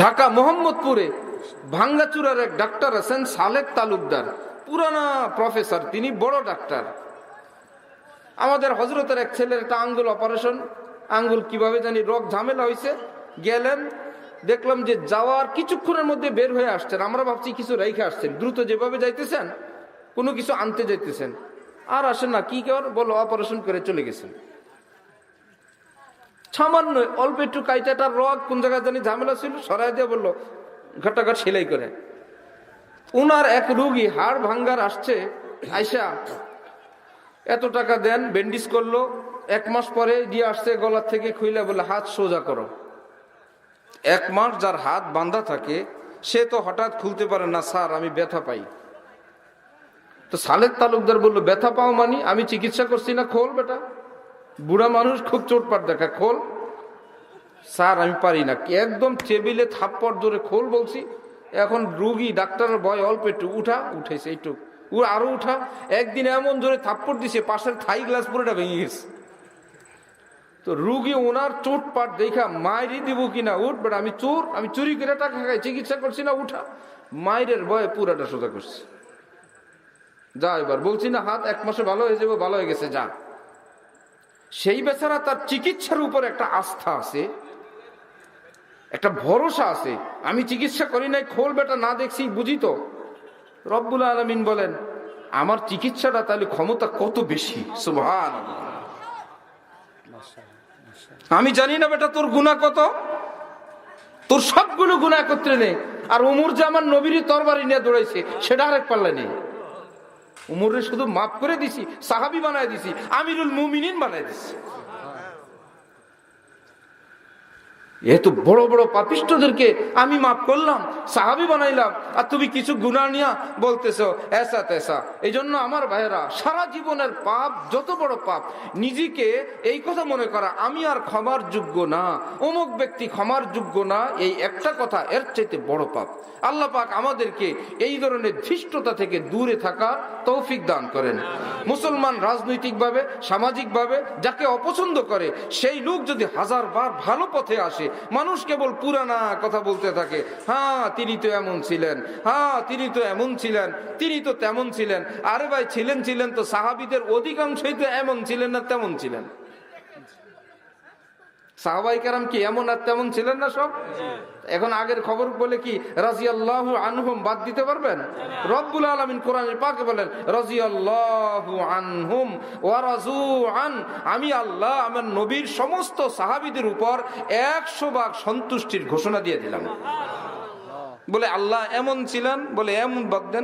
ঢাকা মোহাম্মদপুরে ভাঙ্গাচুরার এক ডাক্তার আছেন সালেক তালুকদার। পুরানা প্রফেসর, তিনি বড় ডাক্তার। আমাদের হজরতের এক ছেলের একটা আঙ্গুল অপারেশন আঙ্গুল কীভাবে জানি রোগ ঝামেলা হয়েছে গেলেন, দেখলাম যে যাওয়ার কিছুক্ষণের মধ্যে বের হয়ে আসছেন। আমরা ভাবছি কিছু রেখে আসছেন। দ্রুত যেভাবে যাইতেছেন, কোনো কিছু আনতে যাইতেছেন। আর আসেন না, কি কর? বলো অপারেশন করে চলে গেছেন। সামান্য, অল্প একটু কাইটাটার রগ কোন জায়গায় জানি ঝামেলা ছিল, সরাই দিয়ে বলল ঘাটাঘাট সেলাই করে। উনার এক রুগী হাড় ভাঙ্গার আসছে, আইসা এত টাকা দেন, ব্যান্ডিজ করল, এক মাস পরে দিয়ে আসছে গলার থেকে খুইলে বলে, হাত সোজা করো। এক মাস যার হাত বাঁধা থাকে, সে তো হঠাৎ খুলতে পারে না, স্যার, আমি ব্যথা পাই। তো সালেক তালুকদার বলল, ব্যথা পাও মানি, আমি চিকিৎসা করছি না, খোল বেটা। বুড়া মানুষ খুব চোটপাট দেখা, খোল। স্যার, আমি পারি না। একদম টেবিলে থাপ্পড় ধরে খোল বলছি। এখন রুগী, ডাক্তারের ভয়, অল্প একটু উঠা, উঠেছে, একটু। ও আরও উঠা। একদিন এমন জোরে থাপ্পড় দিছে, পাশের থাই গ্লাস পুরোটা ভেঙে গেছে। তো রুগী ওনার চোটপাট দেখা মায়েরই দিব কিনা, উঠ বাট আমি চোর, আমি চুরি করে টাকা খাই, চিকিৎসা করছি না, উঠা। মায়ের ভয়ে পুরাটা সোজা করছে। যা এবার, বলছি না, হাত এক মাসে ভালো হয়ে যাবে, ভালো হয়ে গেছে, যা। সেই বেচারা তার চিকিৎসার উপর একটা আস্থা আছে, একটা ভরসা আছে। আমি চিকিৎসা করি নাই, খোল বেটা, না দেখছি, বুঝি তো। রব্বুল আলমিন বলেন, আমার চিকিৎসাটা তাহলে ক্ষমতা কত বেশি? সুভান আমি জানি না বেটা, তোর গুণা কত? তোর সবগুলো গুণা একত্রে নেই আর উমর যে আমার নবীরই তরবারি নিয়ে দৌড়াইছে, সেটা আরেক পাল্লা নেই উমরে শুধু মাফ করে দিছি সাহাবি বানায় দিছি আমিরুল মুমিনিন বানায় দিছি। এত বড় বড় পাপিষ্টদেরকে আমি মাফ করলাম, সাহাবি বানাইলাম, আর তুমি কিছু গুণা নিয়া বলতেছ, এসা তেসা। এই জন্য আমার ভাইয়েরা, সারা জীবনের পাপ, যত বড় পাপ, নিজেকে এই কথা মনে করা, আমি আর ক্ষমার যোগ্য না। অমুক ব্যক্তি ক্ষমার যোগ্য না, এই একটা কথা, এর চাইতে বড় পাপ। আল্লাহ পাক আমাদেরকে এই ধরনের ধৃষ্টতা থেকে দূরে থাকা তৌফিক দান করেন। মুসলমান রাজনৈতিকভাবে, সামাজিকভাবে, যাকে অপছন্দ করে, সেই লোক যদি হাজার বার ভালো পথে আসে মানুষ কেবল পুরানা কথা বলতে থাকে। হ্যাঁ তিনি তো এমন ছিলেন। হ্যাঁ তিনি তো এমন ছিলেন। তিনি তো তেমন ছিলেন। আরে ভাই, ছিলেন ছিলেন তো সাহাবিদের অধিকাংশই তো এমন ছিলেন না তেমন ছিলেন। সাহাবাই কারাম কি এমন আর তেমন ছিলেন না সব? এখন আগের খবর বলে কি রাজি আল্লাহ আনহুম বাদ দিতে পারবেন? রব্বুল আলমিন কোরআন পাকে বলেন রাজি আল্লাহ আনহুম ওয়ারাজু আন আমি আল্লাহ আমার নবীর সমস্ত সাহাবিদের উপর একশো ভাগ সন্তুষ্টির ঘোষণা দিয়ে দিলাম। বলে আল্লাহ এমন ছিলেন বলে এমন বাদ দেন।